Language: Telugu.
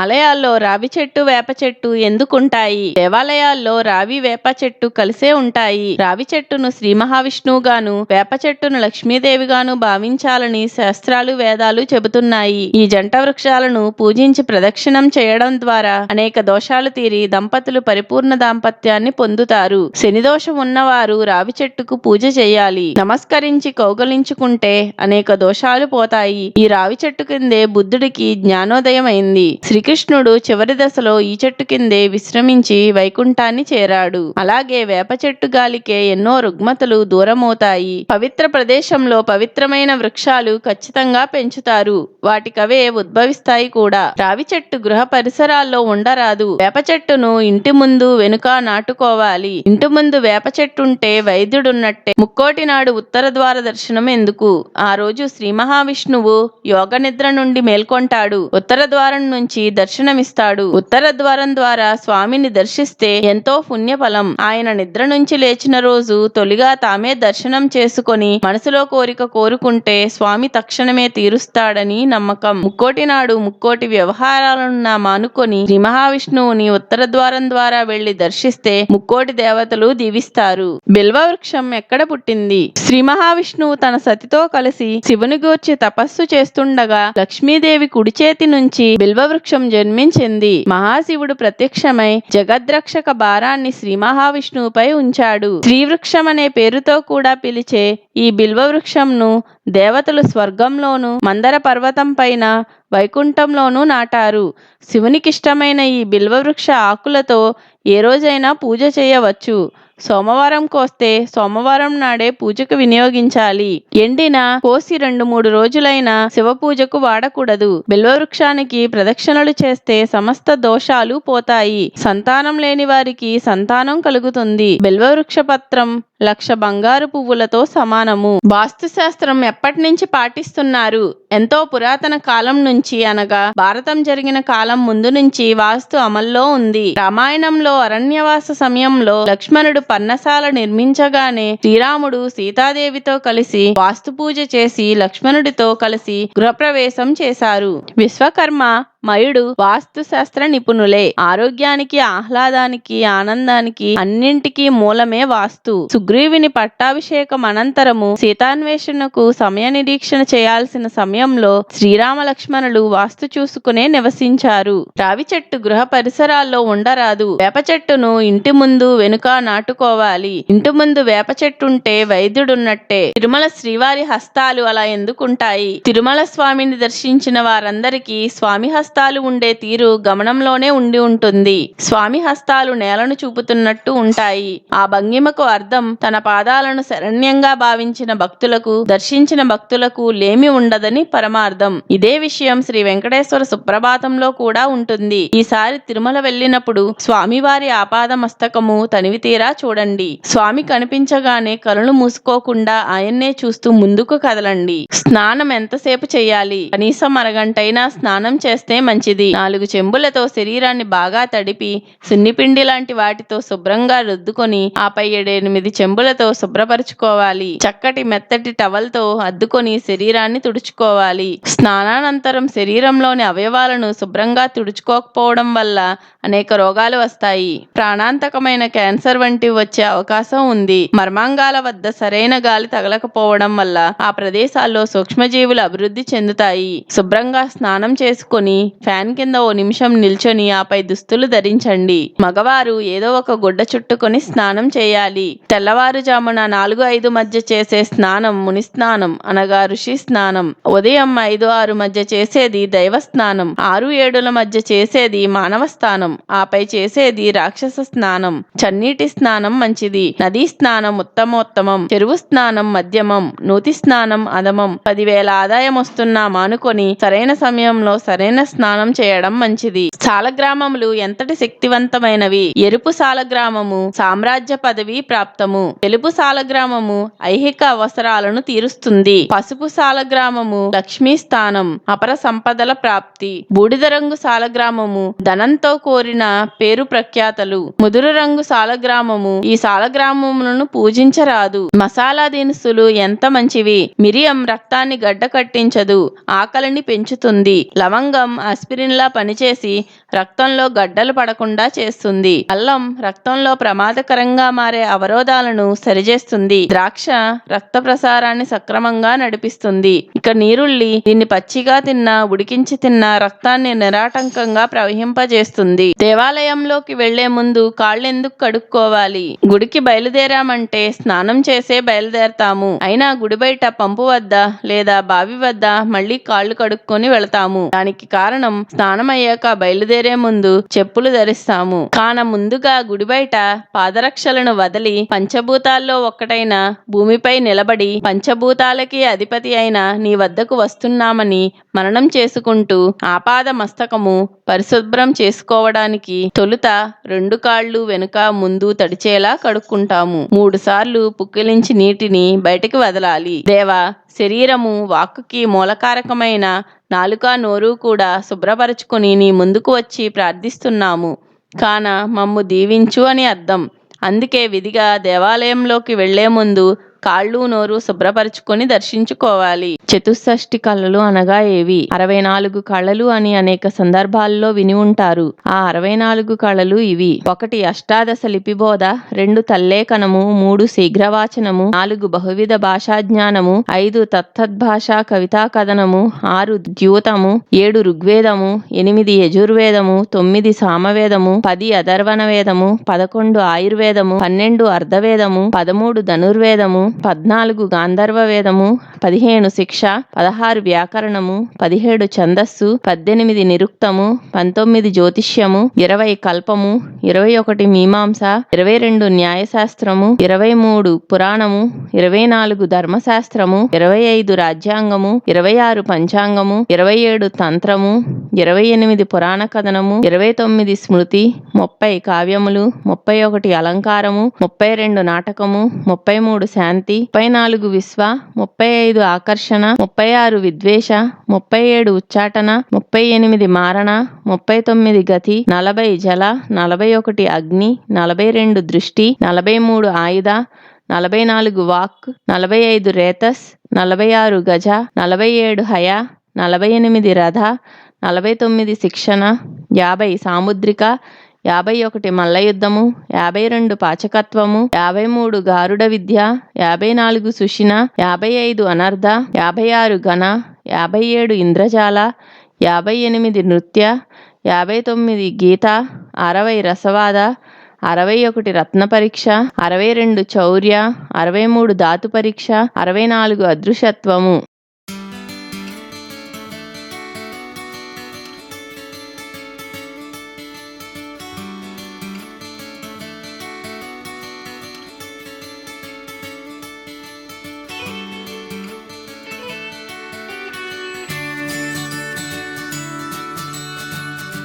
ఆలయాల్లో రావి చెట్టు వేప చెట్టు ఎందుకుంటాయి? దేవాలయాల్లో రావి వేప చెట్టు కలిసే ఉంటాయి. రావి చెట్టును శ్రీ మహావిష్ణువుగాను వేప చెట్టును లక్ష్మీదేవిగాను భావించాలని శాస్త్రాలు వేదాలు చెబుతున్నాయి. ఈ జంట వృక్షాలను పూజించి ప్రదక్షిణం చేయడం ద్వారా అనేక దోషాలు తీరి దంపతులు పరిపూర్ణ దాంపత్యాన్ని పొందుతారు. శని దోషం ఉన్నవారు రావి చెట్టుకు పూజ చేయాలి. నమస్కరించి కౌగలించుకుంటే అనేక దోషాలు పోతాయి. ఈ రావి చెట్టు కిందే బుద్ధుడికి జ్ఞానోదయం అయింది శ్రీకృష్ణుడు చివరి దశలో ఈ చెట్టు కిందే విశ్రమించి వైకుంఠాన్ని చేరాడు. అలాగే వేప చెట్టు గాలికే ఎన్నో రుగ్మతలు దూరమవుతాయి. పవిత్ర ప్రదేశంలో పవిత్రమైన వృక్షాలు ఖచ్చితంగా పెంచుతారు. వాటికవే ఉద్భవిస్తాయి కూడా. రావి చెట్టు గృహ పరిసరాల్లో ఉండరాదు. వేప చెట్టును ఇంటి ముందు వెనుక నాటుకోవాలి. ఇంటి ముందు వేప చెట్టుంటే వైద్యుడున్నట్టే. ముక్కోటి నాడు ఉత్తర ద్వార దర్శనం ఎందుకు? ఆ రోజు శ్రీ మహావిష్ణువు యోగ నిద్ర నుండి మేల్కొంటాడు. ఉత్తర ద్వారం నుంచి దర్శనమిస్తాడు. ఉత్తర ద్వారం ద్వారా స్వామిని దర్శిస్తే ఎంతో పుణ్యఫలం. ఆయన నిద్ర నుంచి లేచిన రోజు తొలిగా తామే దర్శనం చేసుకొని మనసులో కోరిక కోరుకుంటే స్వామి తక్షణమే తీరుస్తాడని నమ్మకం. ముక్కోటి నాడు ముక్కోటి వ్యవహారాలున్న మానుకొని శ్రీ మహావిష్ణువుని ఉత్తర ద్వారం ద్వారా వెళ్ళి దర్శిస్తే ముక్కోటి దేవతలు దీవిస్తారు. బిల్వ వృక్షం ఎక్కడ పుట్టింది? శ్రీ మహావిష్ణువు తన సతితో కలిసి శివుని గూర్చి తపస్సు చేస్తుండగా లక్ష్మీదేవి కుడి చేతి నుంచి బిల్వ వృక్షం జన్మించింది. మహాశివుడు ప్రత్యక్షమై జగద్రక్షక భారాన్ని శ్రీ మహావిష్ణువుపై ఉంచాడు. శ్రీవృక్షం అనే పేరుతో కూడా పిలిచే ఈ బిల్వ వృక్షంను దేవతలు స్వర్గంలోను మందర పర్వతం పైన వైకుంఠంలోనూ నాటారు. శివునికిష్టమైన ఈ బిల్వవృక్ష ఆకులతో ఏ రోజైనా పూజ చేయవచ్చు. సోమవారం కోస్తే సోమవారం నాడే పూజకు వినియోగించాలి. ఎండిన కోసి రెండు మూడు రోజులైన శివ పూజకు వాడకూడదు. బిల్వవృక్షానికి ప్రదక్షిణలు చేస్తే సమస్త దోషాలు పోతాయి. సంతానం లేని వారికి సంతానం కలుగుతుంది. బిల్వవృక్ష పత్రం లక్ష బంగారు పువ్వులతో సమానము. వాస్తు శాస్త్రం ఎప్పటి నుంచి పాటిస్తున్నారు? ఎంతో పురాతన కాలం నుంచి అనగా భారతం జరిగిన కాలం ముందు నుంచి వాస్తు అమల్లో ఉంది. రామాయణంలో అరణ్యవాస సమయంలో లక్ష్మణుడు పర్ణశాల నిర్మించగానే శ్రీరాముడు సీతాదేవితో కలిసి వాస్తు పూజ చేసి లక్ష్మణుడితో కలిసి గృహప్రవేశం చేశారు. విశ్వకర్మ మయుడు వాస్తు శాస్త్ర నిపుణులే. ఆరోగ్యానికి ఆహ్లాదానికి ఆనందానికి అన్నింటికీ మూలమే వాస్తు. సుగ్రీవుని పట్టాభిషేకం అనంతరము సీతాన్వేషణకు సమయ నిరీక్షణ చేయాల్సిన సమయంలో శ్రీరామ లక్ష్మణులు వాస్తు చూసుకునే నివసించారు. రావి చెట్టు గృహ పరిసరాల్లో ఉండరాదు. వేప చెట్టును ఇంటి ముందు వెనుక నాటుకోవాలి. ఇంటి ముందు వేప చెట్టుంటే వైద్యుడున్నట్టే. తిరుమల శ్రీవారి హస్తాలు అలా ఎందుకుంటాయి? తిరుమల స్వామిని దర్శించిన వారందరికీ స్వామి హస్త హస్తాలు ఉండే తీరు గమనంలోనే ఉండి ఉంటుంది. స్వామి హస్తాలు నేలను చూపుతున్నట్టు ఉంటాయి. ఆ భంగిమకు అర్థం తన పాదాలను శరణ్యంగా భావించిన భక్తులకు దర్శించిన భక్తులకు లేమి ఉండదని పరమార్థం. ఇదే విషయం శ్రీ వెంకటేశ్వర సుప్రభాతంలో కూడా ఉంటుంది. ఈసారి తిరుమల వెళ్ళినప్పుడు స్వామివారి ఆపాద మస్తకము తనివి తీరా చూడండి. స్వామి కనిపించగానే కనులు మూసుకోకుండా ఆయన్నే చూస్తూ ముందుకు కదలండి. స్నానం ఎంతసేపు చేయాలి? కనీసం అరగంటైనా స్నానం చేస్తే మంచిది. నాలుగు చెంబులతో శరీరాన్ని బాగా తడిపి సున్నిపిండి లాంటి వాటితో శుభ్రంగా రుద్దుకొని ఆపై ఏడెనిమిది చెంబులతో శుభ్రపరచుకోవాలి. చక్కటి మెత్తటి టవల్తో అద్దుకొని శరీరాన్ని తుడుచుకోవాలి. స్నానానంతరం శరీరంలోని అవయవాలను శుభ్రంగా తుడుచుకోకపోవడం వల్ల అనేక రోగాలు వస్తాయి. ప్రాణాంతకమైన క్యాన్సర్ వంటివి వచ్చే అవకాశం ఉంది. మర్మాంగాల వద్ద సరైన గాలి తగలకపోవడం వల్ల ఆ ప్రదేశాల్లో సూక్ష్మజీవులు అభివృద్ధి చెందుతాయి. శుభ్రంగా స్నానం చేసుకొని ఫ్యాన్ కింద ఓ నిమిషం నిల్చొని ఆపై దుస్తులు ధరించండి. మగవారు ఏదో ఒక గుడ్డ చుట్టుకొని స్నానం చేయాలి. తెల్లవారుజామున నాలుగు ఐదు మధ్య చేసే స్నానం ముని స్నానం అనగా ఋషి స్నానం. ఉదయం ఐదు ఆరు మధ్య చేసేది దైవ స్నానం. ఆరు ఏడుల మధ్య చేసేది మానవ స్నానం. ఆపై చేసేది రాక్షస స్నానం. చన్నీటి స్నానం మంచిది. నదీ స్నానం ఉత్తమోత్తమం. చెరువు స్నానం మధ్యమం. నూతి స్నానం అధమం. పదివేల ఆదాయం వస్తున్నా మానుకొని సరైన సమయంలో సరైన స్నానం చేయడం మంచిది. సాలగ్రామములు ఎంతటి శక్తివంతమైనవి? ఎరుపు సాలగ్రామము సామ్రాజ్య పదవి ప్రాప్తము. తెలుపు సాలగ్రామము ఐహిక అవసరాలను తీరుస్తుంది. పసుపు సాలగ్రామము లక్ష్మీ స్థానం అపర సంపదల ప్రాప్తి. బూడిద రంగు సాలగ్రామము ధనంతో కోరిన పేరు ప్రఖ్యాతలు. ముదురు రంగు సాలగ్రామము ఈ సాలగ్రామములను పూజించరాదు. మసాలా దినుసులు ఎంత మంచివి? మిరియం రక్తాన్ని గడ్డ కట్టించదు ఆకలిని పెంచుతుంది. లవంగం ఆస్పిరిన్లా పనిచేసి రక్తంలో గడ్డలు పడకుండా చేస్తుంది. అల్లం రక్తంలో ప్రమాదకరంగా మారే అవరోధాలను సరిచేస్తుంది. ద్రాక్ష రక్త ప్రసారాన్ని సక్రమంగా నడిపిస్తుంది. ఇక నీరుల్లి దీన్ని పచ్చిగా తిన్నా ఉడికించి తిన్నా రక్తాన్ని నిరాటంకంగా ప్రవహింపజేస్తుంది. దేవాలయంలోకి వెళ్ళే ముందు కాళ్ళెందుకు కడుక్కోవాలి? గుడికి బయలుదేరామంటే స్నానం చేసే బయలుదేరతాము. అయినా గుడి బయట పంపు వద్ద లేదా బావి వద్ద మళ్ళీ కాళ్ళు కడుక్కొని వెళతాము. దానికి కారణం స్నానం అయ్యాక బయలుదేరే ముందు చెప్పులు ధరిస్తాము. కాన ముందుగా గుడి బయట పాదరక్షలను వదిలి పంచభూతాల్లో ఒక్కటైన భూమిపై నిలబడి పంచభూతాలకి అధిపతి అయిన నీ వద్దకు వస్తున్నామని మననం చేసుకుంటూ ఆపాద మస్తకము పరిశుభ్రం చేసుకోవడానికి తొలుత రెండు కాళ్ళు వెనుక ముందు తడిచేలా కడుక్కుంటాము. మూడు సార్లు పుక్కిలించి నీటిని బయటికి వదలాలి. దేవా శరీరము వాక్కుకి మూలకారకమైన నాలుక నోరు కూడా శుభ్రపరచుకొని నీ ముందుకు వచ్చి ప్రార్థిస్తున్నాము. కాన మమ్ము దీవించు అని అర్థం. అందుకే విధిగా దేవాలయంలోకి వెళ్ళే ముందు కాళ్ళు నోరు శుభ్రపరచుకొని దర్శించుకోవాలి. చతుషష్ఠి కళలు అనగా ఏవి? అరవై నాలుగు కళలు అని అనేక సందర్భాల్లో విని ఉంటారు. ఆ అరవై నాలుగు కళలు ఇవి. ఒకటి అష్టాదశ లిపిబోధ రెండు తల్లేఖనము మూడు శీఘ్రవాచనము నాలుగు బహువిధ భాషా జ్ఞానము ఐదు తత్తద్భాషా కవితా కథనము ఆరు ద్యూతము ఏడు ఋగ్వేదము ఎనిమిది యజుర్వేదము తొమ్మిది సామవేదము పది అధర్వణ వేదము పదకొండు ఆయుర్వేదము పన్నెండు అర్ధవేదము పదమూడు ధనుర్వేదము పద్నాలుగు గాంధర్వ వేదము పదిహేను శిక్ష పదహారు వ్యాకరణము పదిహేడు ఛందస్సు పద్దెనిమిది నిరుక్తము పంతొమ్మిది జ్యోతిష్యము ఇరవై కల్పము ఇరవై ఒకటి మీమాంస ఇరవై రెండు న్యాయశాస్త్రము ఇరవై మూడు పురాణము ఇరవై నాలుగు ధర్మశాస్త్రము ఇరవై ఐదు రాజ్యాంగము ఇరవై ఆరు పంచాంగము ఇరవై ఏడు తంత్రము ఇరవై ఎనిమిది పురాణ కథనము ఇరవై తొమ్మిది స్మృతి ముప్పై కావ్యములు ముప్పై ఒకటి అలంకారము ముప్పై రెండు నాటకము ముప్పై మూడు శాంతి ముప్పై నాలుగు విశ్వ ముప్పై ఐదు ఆకర్షణ ముప్పై ఆరు విద్వేష ముప్పై ఏడు ఉచ్చాటన ముప్పై ఎనిమిది మారణ ముప్పై తొమ్మిది గతి నలభై జల నలభై ఒకటి అగ్ని నలభై రెండు దృష్టి నలభై మూడు ఆయుధ నలభై నాలుగు వాక్ నలభై ఐదు రేతస్ నలభై ఆరు గజ నలభై ఏడు హయ నలభై ఎనిమిది రథ నలభై తొమ్మిది శిక్షణ యాభై సాముద్రిక యాభై ఒకటి మల్లయుద్ధము యాభై రెండు పాచకత్వము యాభై మూడు గారుడ విద్య యాభై నాలుగు సుషిన యాభై ఐదు అనర్ధ యాభై ఆరు ఘన యాభై ఏడు ఇంద్రజాల యాభై ఎనిమిది నృత్య యాభై తొమ్మిది గీత అరవై రసవాద అరవై ఒకటి రత్న పరీక్ష అరవై రెండు చౌర్య అరవై మూడు ధాతు పరీక్ష అరవై నాలుగు అదృశత్వము.